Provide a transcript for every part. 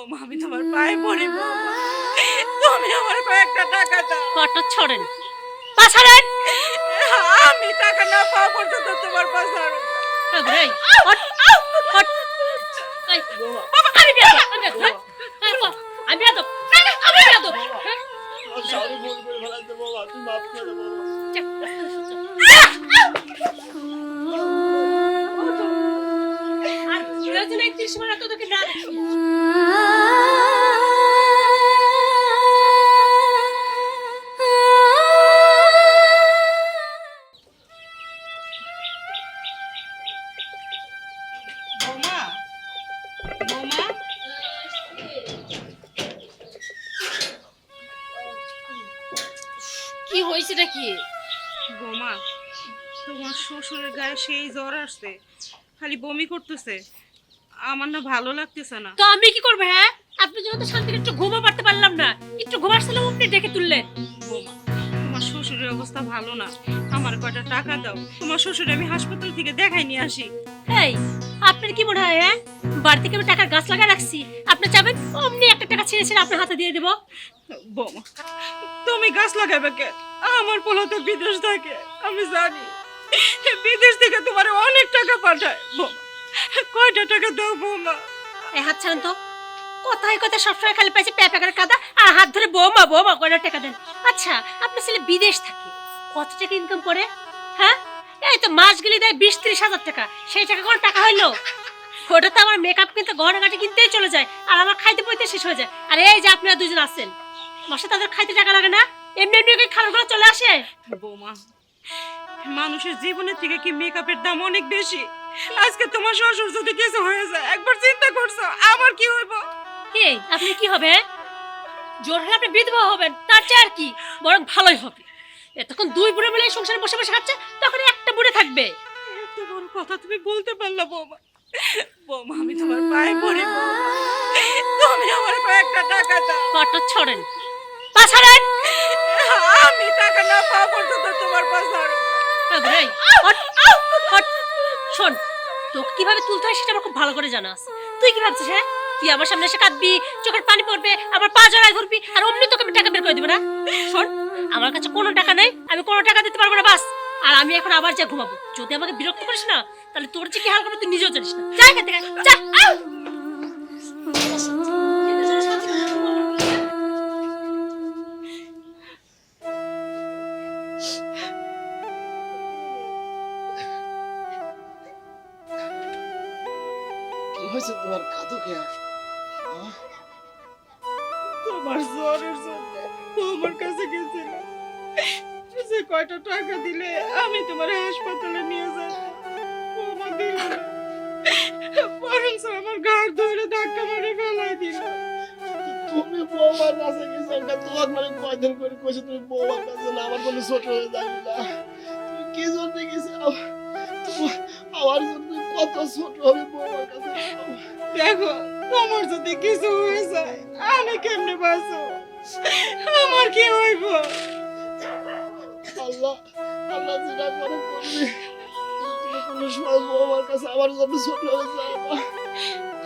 বৌমা আমি তোমার পায়ে পড়ি বৌমা। তুমি আমার কয়েকটা টাকা দাও। কটা ছড়েন। পাছাড়েন আমি টাকা না পাওয়া পর্যন্ত তোমার পাশে আর এই, হট, হট। এই, বাবা, আমি বিয়া এটা কি? বৌমা তোমার শ্বশুরের গায়ে সেই জ্বর আসছে খালি বমি করতেছে। আমার না ভালো লাগতেছে না। তো আমি কি করব হ্যাঁ? আপনি যখন তো শান্তির একটু ঘুমা পারতে পারলাম না। একটু ঘুমাচ্ছিলাম আপনি ডেকে তুললেন। তোমার শ্বশুরের অবস্থা ভালো না। আমার কয়টা টাকা দাও। তোমার শ্বশুর আমি হাসপাতাল থেকে দেখাই নিয়ে আসি। এই আপনার কি মনে হয় হ্যাঁ? বাড়ি থেকে আমি টাকার গাছ লাগা রাখছি? আপনি চাবেন অমনি একটা টাকা ছেড়ে ছেড়ে আপনার হাতে দিয়ে দেবো। বৌমা তুমি গাছ লাগাবে কে? আমার পোলা তো বিদেশ থাকে, আমি জানি। বিদেশ থেকে তোমার অনেক টাকা পাঠায় কয়টা টাকা দাও, বৌমা? এই হাত ছাড়েন তো। কোথায় কোথায় সবসময় খালি পাইছে প্যাপা করে কাদা, আর হাত ধরে বৌমা বৌমা, কয়টা টাকা দেন? আচ্ছা আপনার ছেলে বিদেশ থাকে, কত টাকা ইনকাম করে? হ্যাঁ? এই তো মাস গেলে দেয় বিশ ত্রিশ হাজার টাকা, সেই টাকা কোনো টাকা হইল? ওটা তো আমার মেকআপ কিনতে গহনাঘাটি কিনতেই চলে যায়, আর আমার খাইতে বইতে শেষ হয়ে যায়। আর এই যে আপনারা দুজন আছেন মাসে তাদের খাইতে টাকা লাগে না? এমনি এমনি করে চলে আসে? বৌমা। মানুষের জীবনের থেকে কি মেকআপের দাম অনেক বেশি? আজকে তোমার শ্বশুর যদি কিছু হয়ে যায় একবার চিন্তা করছ আমার কি হইব? এই আপনি কি হবে? জোর হলে আপনি বিধবা হবেন তার চেয়ে আর কি? বরং ভালোই হবে। এতক্ষণ দুই বুড়ে মিলে সংসারে বসে বসে খাচ্ছে তখন একটা বুড়ে থাকবে। এত বড় কথা তুমি বলতে পারলা বৌমা। বৌমা আমি তোমার পায়ে পড়ি তুমি আমার কয়েকটা টাকা দাও। কটা ছড়েন। পাছাড়েন আমি টাকা না পাওয়া পর্যন্ত তোমার হট, হট। শোন তোকে কীভাবে তুলতে হয় সেটা আমার খুব ভালো করে জানা আছে। তুই কি ভাবছিস হ্যাঁ? তুই আমার সামনে এসে কাঁদবি চোখের পানি পড়বে আমার পা জড়ায় ধরবি আর অমনি তোকে আমি টাকা বের করে দিব না? শোন আমার কাছে কোনো টাকা নেই আমি কোনো টাকা দিতে পারব না বাস। আর আমি এখন আবার যা ঘুমাবো। যদি আমাকে বিরক্ত করিস না তাহলে তোর যে কি হাল করবে তুই নিজেও জানিস না। যা এখান থেকে যা তোমার কাঁদো কে? তোমার জ্বরের জন্য তোমার কাছে গেছিল যে কয়টা টাকা দিলে আমি তোমার হাসপাতালে নিয়ে যাই বৌমা দিল না। বরং আমার ঘাড় ধরে ধাক্কা মারে ফেলাই দিল। তুমি বৌমার কাছে গেছো এটা তোমার মানে কয়দিন করে কইছো তুমি বৌমার কাছে না আমার ছোট হয়ে যাবি না। তুমি কি জন্য গেছো? আমার জন্য কত ছোট হবে যাও। দেখো তোমার যদি কিছু হয়ে যায় আমি কেমনে বাঁচো আমার কি হইব? আল্লাহ আল্লাহ যেটা করে করবে কোনো সময় বৌমার কাছে আমার জন্য ছোট হয়ে যায়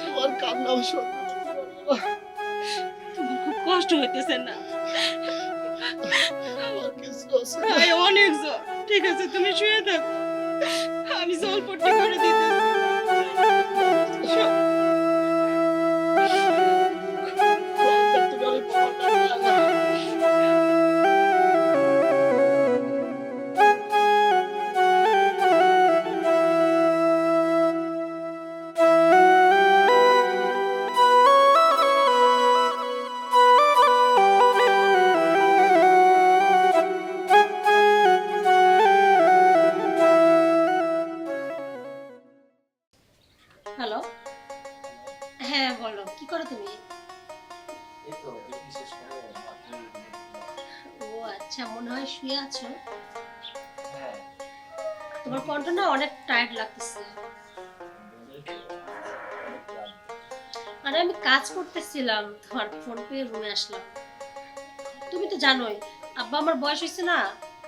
তোমার কান্না আমি সহ্য করতে পারব না তোমার খুব কষ্ট হইতেছে না। অনেক জ্বর। ঠিক আছে তুমি শুয়ে থাকো। আমি জলপট্টি করে দিতেছি। করতেছিলাম তোমার ফোন পেয়ে রুমে আসলাম। তুমি তো জানোই, আব্বা আমার বয়স হয়েছে না,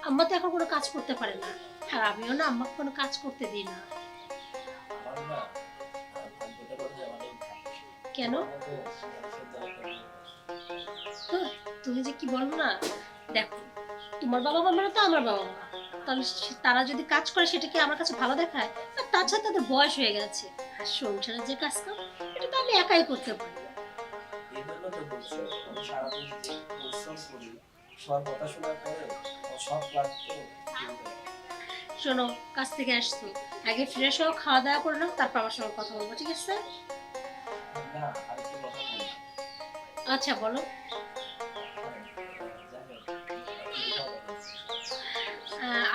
আম্মা তো এখন কোনো কাজ করতে পারে না। আর আমিও না আম্মাকে কোনো কাজ করতে দিই না। কেন? তো তুমি যে কি বলো না, দেখো, তোমার বাবা মা মানে তো আমার বাবা মা। তাহলে তারা যদি কাজ করে, সেটা কি আমার কাছে ভালো দেখায়? আর তাছাড়া তাদের বয়স হয়ে গেছে। আর সংসারে যে কাজ কাম এটা তো আমি একাই করতে পারি। জন্য আমি সারাদিন যে পরিশ্রম করি সবার কথা শোনার পরে সব ক্লান্ত শোনো কাজ থেকে আসছো। আগে ফ্রেশ হও খাওয়া দাওয়া করে নাও তারপর আমার সঙ্গে কথা বলব ঠিক আছে? না আর কি কথা বলি আচ্ছা বলো।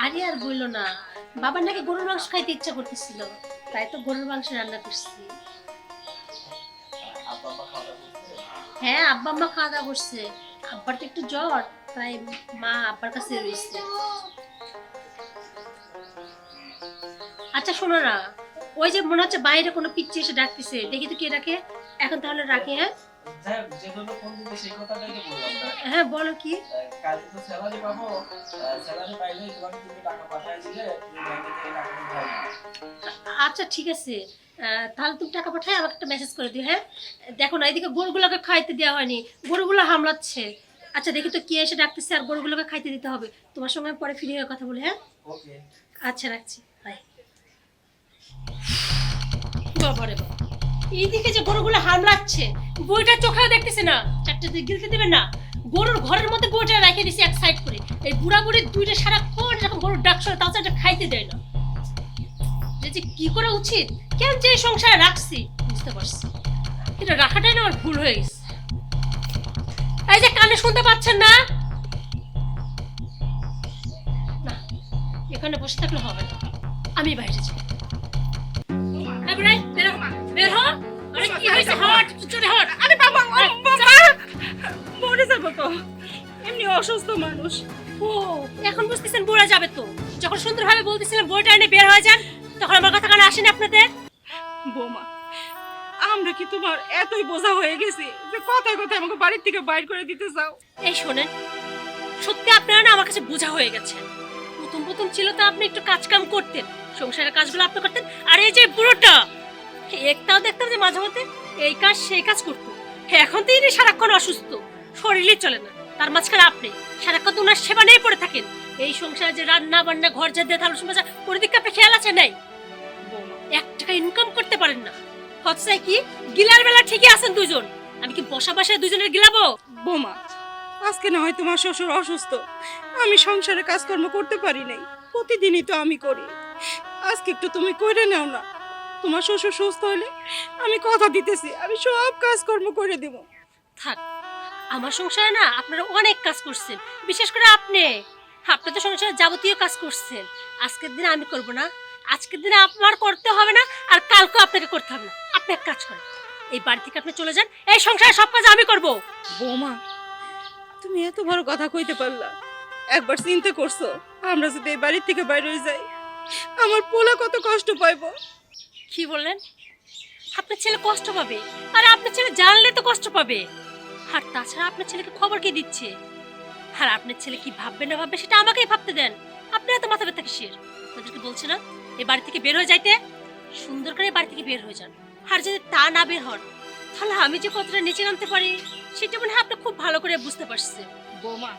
আরে আর বলল না। বাবার নাকি গরুর মাংস খাইতে ইচ্ছা করতেছিল তাই তো গরুর মাংস রান্না করছি। হ্যাঁ আব্বা আম্মা খাওয়া দাওয়া করছে। আব্বার তো একটু জ্বর, তাই মা আব্বার কাছে রয়েছে আচ্ছা শোনো না। ওই যে মনে হচ্ছে বাইরে কোনো পিচ্ছি এসে ডাকতেছে, দেখি তো কে ডাকে। এখন তাহলে রাখি হ্যাঁ? হ্যাঁ বলো কি? কালকে তো স্যালারি পাবো। স্যালারি পাইলে তোমাকে তুমি টাকা পাঠাই দিলে তুমি ব্যাংকে থেকে টাকা উঠাই দিবে আচ্ছা ঠিক আছে। তাহলে তুমি টাকা পাঠাই আমাকে একটা মেসেজ করে দিও হ্যাঁ? দেখো না এদিকে গরুগুলোকে খাইতে দেওয়া হয়নি। গরুগুলো হামলাচ্ছে। আচ্ছা দেখি তো কে এসে ডাকতেছে আর গরুগুলোকে খাইতে দিতে হবে। তোমার সঙ্গে পরে ফিরে হয়ে কথা বলি হ্যাঁ? আচ্ছা রাখছি। বাই বাবারে বাবা। এইদিকে যে গরুগুলো হামলাচ্ছে, বইটা চোখেও দেখতেছে না। চারটে দিকে গিলতে দেবে না। গরুর ঘরের মধ্যে বইটা রেখে দিছি এক সাইড করে। এই বুড়া বুড়ি দুইটা সারাক্ষণ এরকম গরুর ডাক শোনে তাও এটা খাইতে দেয় না। যে যে কি করা উচিত? কেন যে সংসারে রাখছি? বুঝতে পারছি এটা রাখাটাই না আমার ভুল হয়ে গেছে। এই যে কানে শুনতে পাচ্ছেন না? না, এখানে বসে থাকলে হবে না। আমি বাইরে যাই। বের। কি হয়েছে? হট, চলে হট। আরে বাবা বাবা। মরে যাব তো। এমনি অসুস্থ মানুষ। ও এখন বুঝতেছেন বুড়া যাবে তো। যখন সুন্দরভাবে বলতেছিলাম বইটা এনে বের হয়ে যান তখন আমার কথা কানে আসেনি আপনাদের? বৌমা আমরা কি তোমার এতই বোঝা হয়ে গেছি যে কথায় কথায় আমাকে বাড়ির থেকে বাইর করে দিতে চাও? এই শোনেন সত্যি আপনারা না আমার কাছে বোঝা হয়ে গেছেন প্রথম প্রথম ছিল তো আপনি একটু কাজ কাম করতেন সংসারের কাজগুলো আপনি করতেন আর এই যে বুড়োটা একটাও দেখতাম যে মাঝে মধ্যে এই কাজ, সেই কাজ এখন সারাক্ষণ অসুস্থ চলে না। তার মাঝখানে আপনি, সারাক্ষণ ওনার সেবা নিয়ে পড়ে থাকেন। এই সংসারে যে রান্না বান্না ঘর যা দিয়ে খেয়াল আছে এক টাকা ইনকাম করতে পারেন না। হচ্ছে কি, গিলার বেলা ঠিকই আছেন দুজন। আমি কি বসা বসায় দুজনের গিলাবো? বৌমা, আজকে না হয় তোমার শ্বশুর অসুস্থ। আমি সংসারে কাজকর্ম করতে পারি নাই। প্রতিদিনই তো আমি করি। আজকে একটু তুমি করে নাও না। তোমার শ্বশুর সুস্থ হলে আমি কথা দিতেছি আমি সব কাজকর্ম করে দেব। থাক আমার সংসারে না আপনারা অনেক কাজ করছেন বিশেষ করে আপনি। আপনি তো সংসারে যাবতীয় কাজ করছেন আজকের দিনে আমি করব না আজকের দিনে আমার করতে হবে না আর কালকেও আপনাকে করতে হবে না। আপনি এক কাজ করেন এই বাড়ি থেকে আপনি চলে যান এই সংসারে সব কাজ আমি করব। বৌমা তুমি এত বড় কথা কইতে পারলা। একবার চিন্তা করছ আমরা যদি এই বাড়ির থেকে বাইরে হয়ে যাই আমার পোলা কত কষ্ট পাইবো। কি বললেন? আপনার ছেলে কষ্ট পাবে। আর আপনার ছেলে জানলে তো কষ্ট পাবে। আর তাছাড়া আপনার ছেলেকে খবর কে দিচ্ছে? আর আপনার ছেলে কি ভাববে না ভাববে সেটা আমাকেই ভাবতে দেন। আপনি এত মাথা ব্যথা কিসের? আপনাদেরকে বলছি না এই বাড়ি থেকে বের হয়ে যাইতে। সুন্দর করে বাড়ি থেকে বের হয়ে যান। আর যদি তা না বের হন, তাহলে আমি যে কতটা নিচে নামতে পারি, সেটা মনে হয় আপনি খুব ভালো করে বুঝতে পারছেন। বৌমা,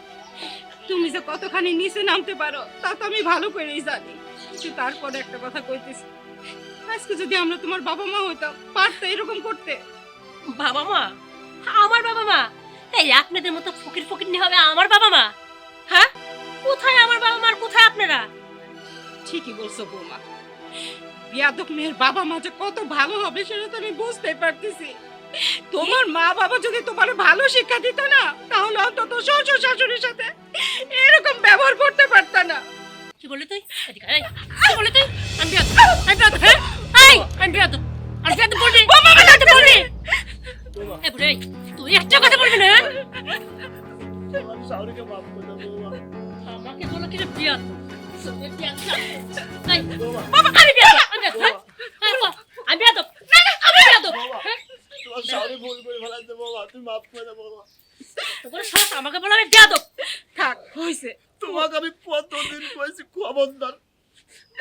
তুমি যে কতখানি নিচে নামতে পারো, তা তো আমি ভালো করেই জানি। কিন্তু তারপরে একটা কথা কইতেছি। আজকে যদি আমরা তোমার বাবা মা হইতাম পারতো এরকম করতে। বাবা মা? আমার বাবা মা? এই আপনাদের মতো ফকির ফকির নিয়ে হবে আমার বাবা মা? হ্যাঁ? কোথায় আমার বাবা মা আর কোথায় আপনারা? ঠিকই বলছো বৌমা। বিয়াদক মেয়ের বাবা মা যে কত ভালো হবে সেটা তো আমি বুঝতেই পারতেছি। তোমার মা বাবা যদি তোমার ভালো শিক্ষা দিত না তাহলে অন্তত শ্বশুর শাশুড়ির সাথে এরকম ব্যবহার করতে পারত না। কি বললি তুই? কি তুই? আমি আমি হ্যাঁ? এই এ বুড়ে তুই একটা কথা বলবি না? আমার মাফ করে আমাকে বলো কি রে আমাকে বলো আমি থাক হইছে। তোমাকে আমি কতদিন কইছি খবরদার?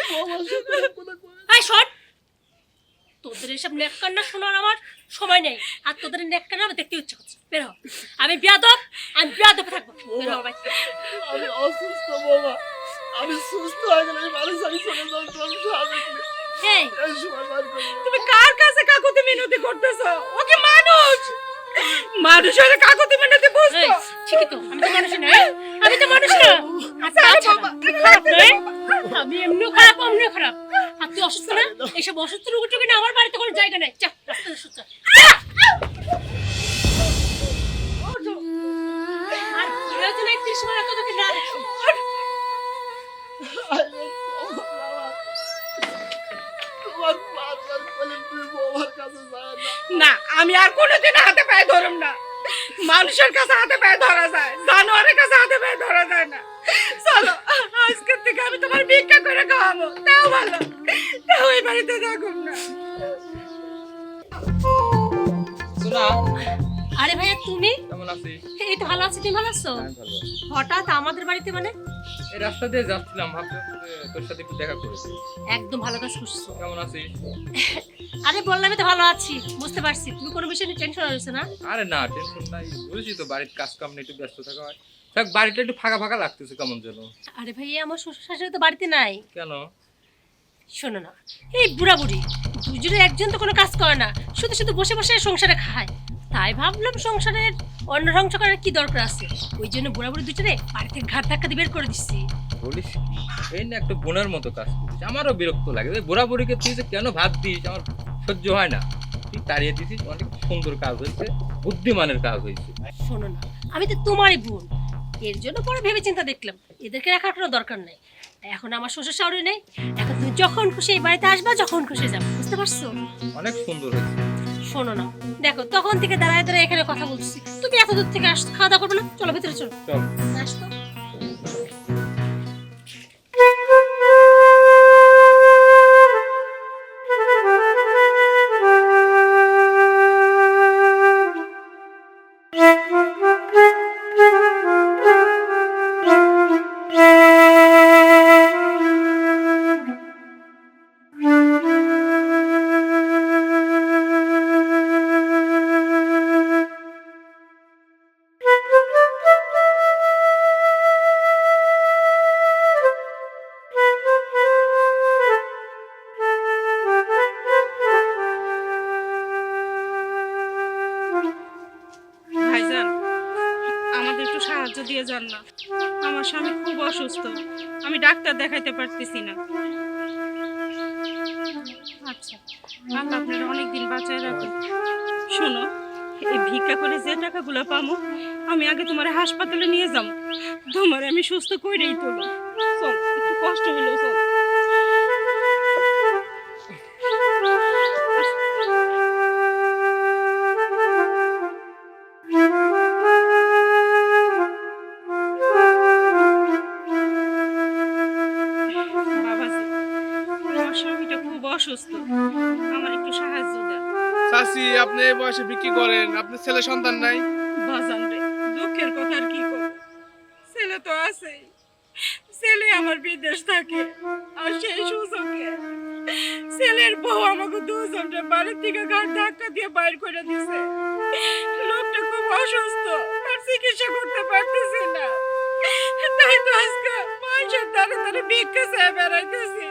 বৌমার সাথে কথা তোদের এসব নেক কান্না শোনার আমার সময় নেই। আর তোদের নেক কান্না আমার দেখতে ইচ্ছে করছে। বের হ। আমি বিয়াদব আমি বিয়াদব থাকব। বের হ থেকে। আমি অসুস্থ বাবা আমি সুস্থ হয়ে গেলে বাড়ি ছাড়ি চলে যাব করব। তুমি কার কাছে কাকুতি মিনতি করতেছো? ও কি মানুষ? মানুষ হলে কাকুতি মিনতি বুঝতো ঠিকই তো। আমি তো মানুষ না হ্যাঁ? আমি তো মানুষ না। তুই খারাপ নয় আমি এমনিও খারাপ অমনিও খারাপ। আর তুই অসুস্থ না? এইসব অসুস্থ রোগ টুকু না আমার বাড়িতে কোনো জায়গা নেই। চা আর প্রয়োজন না দেখি না আমি আর কোনোদিন হাতে পায়ে ধরম না। মানুষের কাছে হাতে পায়ে ধরা যায় জানোয়ারের কাছে হাতে পায়ে ধরা যায় না। চলো আজকের থেকে আমি তোমার ভিক্ষা করে খাওয়াবো। তাও ভালো। তাও এই বাড়িতে থাকুম না। শোনা। আরে ভাইয়া তুমি? কেমন আছিস? এই তো ভালো আছি তুমি ভালো আছো? আছি। হঠাৎ আমাদের বাড়িতে মানে? এই রাস্তা দিয়ে যাচ্ছিলাম ভাবলাম তোর সাথে একটু দেখা করেছি একদম ভালো কাজ করছ। কেমন আছিস? আরে বললামই তো ভালো আছি বুঝতে পারছি। তুমি কোনো বিষয় নিয়ে টেনশন হয়েছে না? আরে না টেনশন নাই। বুঝেছি তো বাড়ির কাজ কাম নিয়ে একটু ব্যস্ত থাকা হয়। দেখ বাড়িটা একটু ফাঁকা ফাঁকা লাগতেছে কেমন যেন। আরে ভাই আমার শ্বশুর শাশুড়ি তো বাড়িতে নাই। কেন? শোনো না এই বুড়া বুড়ি দুজনে একজন তো কোনো কাজ করে না শুধু শুধু বসে বসে সংসারে খায়। তাই ভাবলাম সংসারের অন্য ধ্বংস করার কি দরকার আছে? ওই জন্য বুড়া বুড়ি দুজনে বাড়ি থেকে ঘাট ধাক্কা দিয়ে বের করে দিচ্ছি বলিস? এই না একটা বোনের মতো কাজ করিস আমারও বিরক্ত লাগে। বুড়া বুড়িকে তুই যে কেন ভাত দিস আমার সহ্য হয় না। তুই তাড়িয়ে দিছিস অনেক সুন্দর কাজ হয়েছে বুদ্ধিমানের কাজ হয়েছে। শোনো না আমি তো তোমারই বোন। এর জন্য পরে ভেবে চিন্তা দেখলাম। এদেরকে রাখার কোনো দরকার নেই। এখন আমার শ্বশুর শাশুড়ি নেই। এখন তুমি যখন খুশি এই বাড়িতে আসবা যখন খুশি যাবে। বুঝতে পারছ? অনেক সুন্দর হয়েছে। শোনো না। দেখো তখন থেকে দাঁড়ায় দাঁড়ায় এখানে কথা বলছি তুমি এত দূর থেকে আস খাওয়া দাওয়া করবে না? চলো ভিতরে চলো। চলো। আসতো অসুস্থ। আমি ডাক্তার দেখাইতে পারতেছি না। আচ্ছা আল্লাহ আপনার অনেকদিন বাঁচায় রাখুন শোনো, এই ভিক্ষা করে যে টাকাগুলো পাবো আমি আগে তোমার হাসপাতালে নিয়ে যাব তোমার আমি সুস্থ করেই তোলো চল, একটু কষ্ট হলো চল। চাচি আপনি এই বয়সে বিক্রি করেন? আপনার ছেলে সন্তান নাই? বাজান দুঃখের কথা আর কি করব? ছেলে তো ছেলে আমার বিদেশ থাকে, আর সেই সুযোগে ছেলের বউ আমাকে দুজনকে বাড়ির থেকে ঘাট ধাক্কা দিয়ে বাইর করে দিছে। লোকটা খুব অসুস্থ, আর চিকিৎসা করতে পারতেছে না। তাই তো আজকে মানুষের ভিক্ষা বেড়াইতেছি।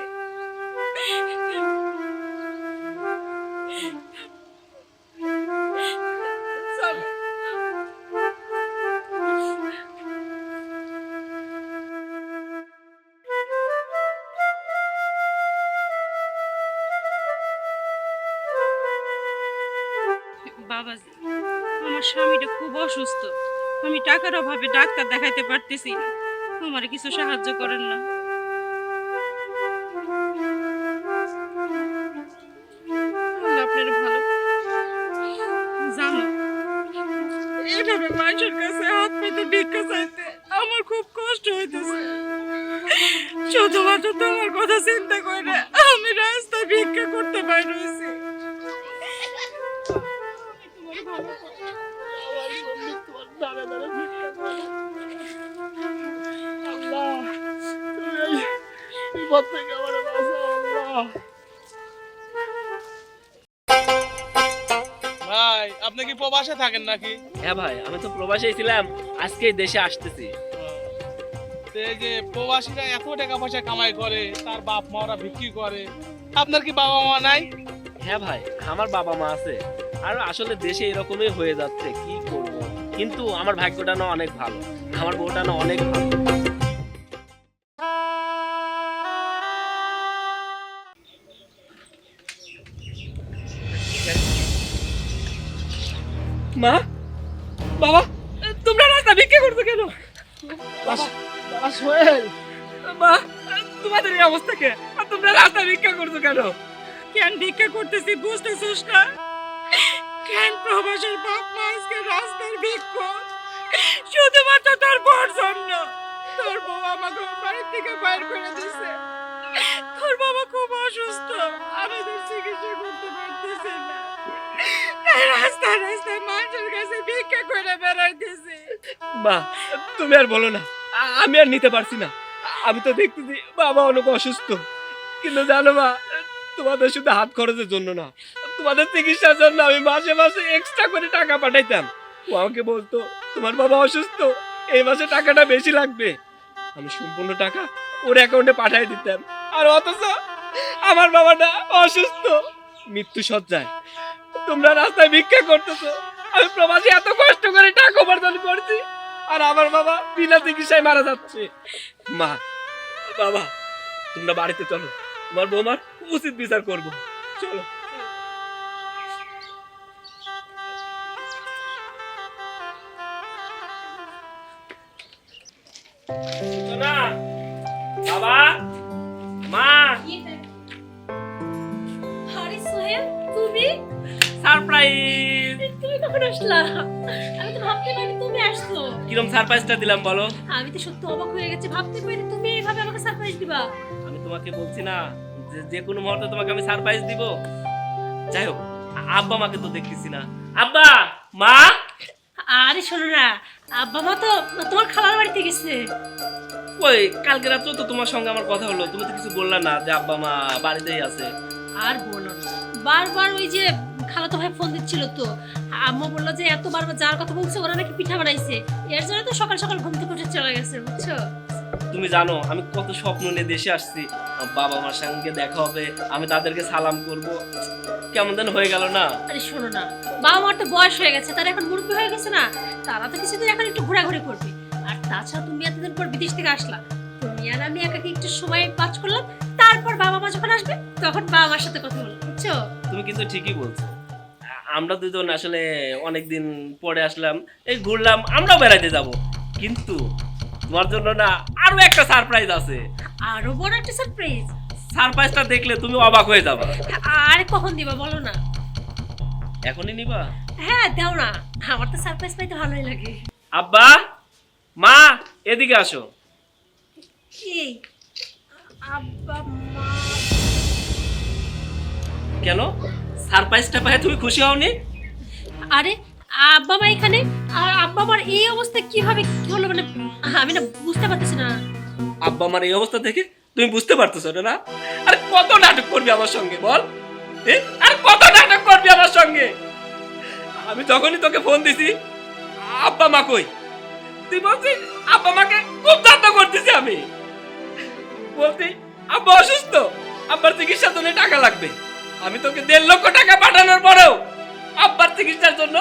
অসুস্থ। আমি টাকার অভাবে ডাক্তার দেখাইতে পারতেছি না। আমার কিছু সাহায্য করেন না। মানুষের কাছে হাত পেতে ভিক্ষা আমার খুব কষ্ট তোমার কথা চিন্তা করে আমি রাস্তায় ভিক্ষা করতে পারি দাঁড়ে দাঁড়ে আল্লাহ তুমি এই বিপদ থেকে আমার বাঁচাও আল্লাহ। আপনি কি প্রবাসে থাকেন নাকি? হ্যাঁ ভাই আমি তো প্রবাসে ছিলাম আজকেই দেশে আসতেছি। এই যে প্রবাসীরা এত টাকা পয়সা কামাই করে তার বাপ মারা বিক্রি করে আপনার কি বাবা মা নাই? হ্যাঁ ভাই আমার বাবা মা আছে। আর আসলে দেশে এরকমই হয়ে যাচ্ছে কি কিন্তু আমার ভাগ্যটা না অনেক ভালো। আমার বউটা না অনেক ভালো। মা? বাবা তোমরা রাস্তা ভিক্ষা করছ কেন? সোহেল। মা তোমাদের এই অবস্থা কে? আর তোমরা রাস্তা ভিক্ষা করছ কেন? কেন ভিক্ষা করতেছি বুঝতেছিস না? কেন প্রবাসের বাপ মা আজকে রাস্তার শুধুমাত্র তোর জন্য। তোর বউ আমাকে বাড়ির থেকে বাইর করে দিছে। তোর বাবা খুব অসুস্থ। মানুষের কাছে করে বেড়াইতেছে। তুমি আর বলো না, আমি আর নিতে পারছি না। আমি তো দেখতেছি বাবা অনেক অসুস্থ। কিন্তু জানো মা, তোমাদের শুধু হাত খরচের জন্য না, তোমাদের চিকিৎসার জন্য আমি মাসে মাসে এক্সট্রা করে টাকা পাঠাইতাম। ও আমাকে বলতো, তোমার বাবা অসুস্থ, এই মাসে টাকাটা বেশি লাগবে। আমি সম্পূর্ণ টাকা ওর অ্যাকাউন্টে পাঠিয়ে দিতাম। আর অথচ আমার বাবাটা অসুস্থ। মৃত্যু সজ্জায় তোমরা রাস্তায় ভিক্ষা করতেছো। আমি প্রবাসী এত কষ্ট করে টাকা উপার্জন করছি, আর আমার বাবা বিনা চিকিৎসায় মারা যাচ্ছে। মা, বাবা, তোমরা বাড়িতে চলো। তোমার বৌমার উচিত বিচার করব। চলো। তুমি কখন আসলা আমি তো ভাবতে পারি তুমি আসছো। কিরম সারপ্রাইজটা দিলাম বলো? আমি তো সত্যি অবাক হয়ে গেছি ভাবতে পারি তুমি এইভাবে আমাকে সারপ্রাইজ দিবা। আমি তোমাকে বলছি না যে যে কোনো মুহূর্তে তোমাকে আমি সারপ্রাইজ দিব। যাই হোক আব্বা মাকে তো দেখতেছি না। আব্বা! মা! আরে শোনো না আব্বা মা তো তোমার খালার বাড়িতে গেছে। ওই কালকে রাত্রেও তো তোমার সঙ্গে আমার কথা হলো। তুমি তো কিছু বললা না যে আব্বা মা বাড়িতেই আছে। আর বলো না। বারবার ওই যে খালাতো ভাই ফোন দিচ্ছিল তো। আম্মা বলল যে এত বারবার যাওয়ার কথা বলছে ওরা নাকি পিঠা বানাইছে। এর জন্য তো সকাল সকাল ঘুম থেকে উঠে চলে গেছে বুঝছ? তুমি জানো আমি কত স্বপ্ন নিয়ে দেশে আসছি। বাবা মার সঙ্গে দেখা হবে আমি তাদেরকে সালাম করব। কেমন যেন হয়ে গেল না? আরে শোনো না বাবা মার তো বয়স হয়ে গেছে তারা এখন মুরব্বী হয়ে গেছে না তারা তো কিছুদিন এখন একটু ঘোরাঘুরি করবে। আর তাছাড়া তুমি এতদিন পর বিদেশ থেকে আসলা তুমি আর আমি একাকে একটু সময় পাস করলাম তারপর বাবা মা যখন আসবে তখন বাবা মার সাথে কথা বলব বুঝছ? তুমি কিন্তু ঠিকই বলছো। আমরা দুজন আসলে অনেকদিন পরে আসলাম এই ঘুরলাম আমরাও বেড়াইতে যাব। কিন্তু তোমার জন্য না আরও একটা সারপ্রাইজ আছে। আরও বড় একটা সারপ্রাইজ সারপ্রাইজটা দেখলে তুমি অবাক হয়ে যাবা। আর কখন দিবা বলো না। এখনই নিবা? হ্যাঁ দাও না। আমার তো সারপ্রাইজ পাইতে ভালোই লাগে। আব্বা মা এদিকে আসো। কি? আব্বা মা। কেন? সারপ্রাইজটা পায় তুমি খুশি হওনি? আরে আব্বা মা এখানে? আর আব্বা মার এই অবস্থা কীভাবে কি হলো মানে আমি না বুঝতে পারতেছি না। আব্বা মার এই অবস্থা দেখে তুমি বুঝতে পারতেছো না? আর কত নাটক করবি আমার সঙ্গে বল? আর কত নাটক করবি আমার সঙ্গে? আমি তখনই তোকে ফোন দিছি আব্বা মা কই? তুই বলছিস আব্বা মাকে খুব যত্ন করতেছি আমি। বলতি আব্বা অসুস্থ? আব্বার চিকিৎসার জন্য টাকা লাগবে। আমি তোকে দেড় লক্ষ টাকা পাঠানোর পরেও আব্বার চিকিৎসার জন্য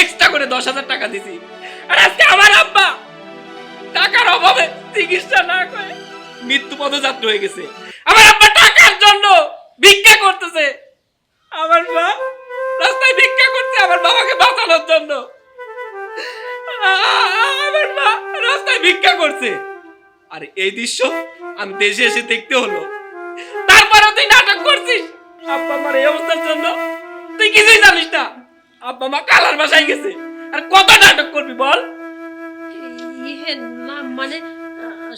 এক্সট্রা করে দশ হাজার টাকা দিছি। আর আজকে আমার আব্বা টাকার অভাবে চিকিৎসা না করে মৃত্যু পদযাত্রা হয়ে গেছে। আমার আব্বা টাকার জন্য ভিক্ষা করতেছে। আমার মা রাস্তায় ভিক্ষা করছে আমার বাবাকে বাঁচানোর জন্য। আমার মা রাস্তায় ভিক্ষা করছে। আর এই দৃশ্য আমি দেশে এসে দেখতে হলো। তারপরে তুই নাটক করছিস? আব্বা আমার এই অবস্থার জন্য? তুই কিছুই জানিস না। আব্বা মা কালার বাসায় গেছে। আর কত নাটক করবি বল? না মানে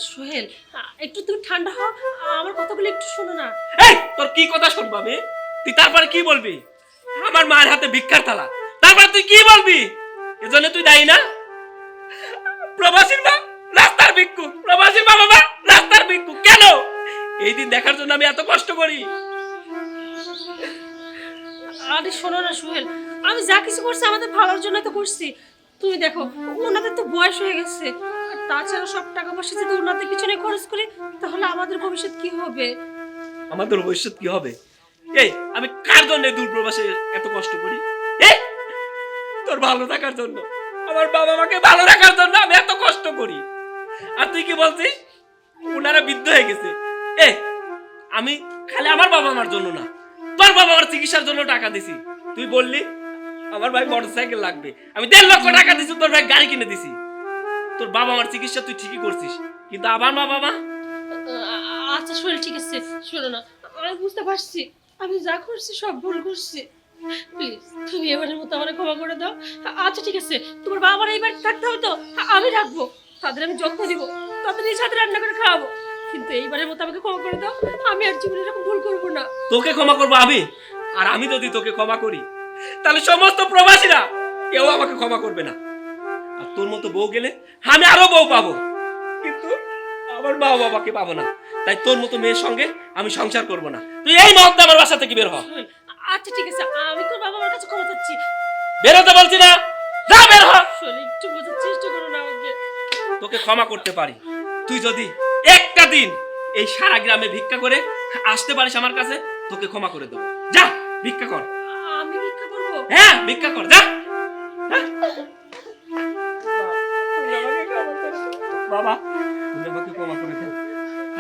সোহেল একটু তুমি ঠান্ডা হও। আমার কথাগুলো একটু শোনো না। এই তোর কি কথা শুনব আমি? তুই তারপরে কি বলবি? আমার মায়ের হাতে ভিক্ষার থালা। তারপরে তুই কি বলবি? এজন্য তুই দায়ী না? প্রবাসীর মা রাস্তার ভিক্ষু। প্রবাসীর মা বাবা রাস্তার ভিক্ষু। কেন? এই দিন দেখার জন্য আমি এত কষ্ট করি। আরে শোনো না, সোহেল, আমি যা কিছু করছি আমাদের ভালোর জন্য তো করছি। তুমি দেখো, ওনাদের তো বয়স হয়ে গেছে। আর তাছাড়া সব টাকা পয়সা যদি ওনাদের পিছনে খরচ করি, তাহলে আমাদের ভবিষ্যৎ কি হবে? আমাদের ভবিষ্যৎ কি হবে? এই, আমি কার জন্য দূর প্রবাসে এত কষ্ট করি? তোর ভালো থাকার জন্য, আমার বাবা মাকে ভালো রাখার জন্য আমি এত কষ্ট করি। আর তুই কি বলছিস? ওনারা বৃদ্ধ হয়ে গেছে। এ আমি খালি আমার বাবা মার জন্য না তোর বাবা মার চিকিৎসার জন্য টাকা দিছি। তুই বললি, আমার ভাই মোটরসাইকেল লাগবে। আমি দেড় লক্ষ টাকা দিছি, তোর ভাই গাড়ি কিনে দিছি। তোর বাবা মার চিকিৎসা তুই ঠিকই করছিস। কিন্তু আমার মা আ- আচ্ছা শোনো, ঠিক আছে, শোনো না। আমি বুঝতে পারছি। আমি যা করছি, সব ভুল করছি। প্লিজ তুমি এবারের মতো আমার ক্ষমা করে দাও। আচ্ছা ঠিক আছে, তোমার বাবার এই বাড়িতে থাকতে হবে তো? আমি রাখব তাদের আমি যত্ন দিব তাদের নিজ হাতে রান্না করে খাওয়াবো। কিন্তু এইবারের মতো আমাকে ক্ষমা করে দাও। আমি আর জীবনে এরকম ভুল করব না। তোকে ক্ষমা করব আমি? আর আমি যদি তোকে ক্ষমা করি তাহলে সমস্ত প্রবাসীরা কেউ আমাকে ক্ষমা করবে না। আর তোর মতো বউ গেলে আমি আরও বউ পাবো। কিন্তু আমার মা বাবাকে পাবো না। তাই তোর মতো মেয়ের সঙ্গে আমি সংসার করব না। তুই এই মুহূর্তে আমার বাসা থেকে বের হ। আচ্ছা ঠিক আছে। আমি তোর বাবা মার কাছে ক্ষমা চাচ্ছি। বেরোতে বলছি না। যা বের হ। একটু বোঝার চেষ্টা করো না আমাকে। তোকে ক্ষমা করতে পারি। তুই যদি একটা দিন এই সারা গ্রামে ভিক্ষা করে আসতে পারিস আমার কাছে তোকে ক্ষমা করে দেবো। যা ভিক্ষা কর। আমি ভিক্ষা করব? হ্যাঁ ভিক্ষা কর যা। বাবা তুমি আমাকে ক্ষমা করে দাও।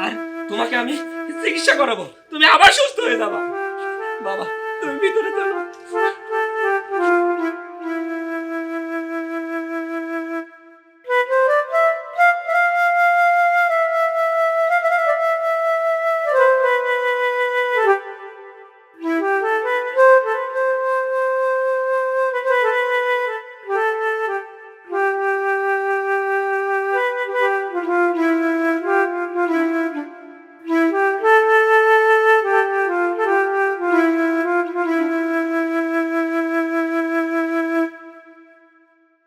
আর তোমাকে আমি চিকিৎসা করাবো। তুমি আবার সুস্থ হয়ে যাবা। বাবা তুমি ভিতরে চলো।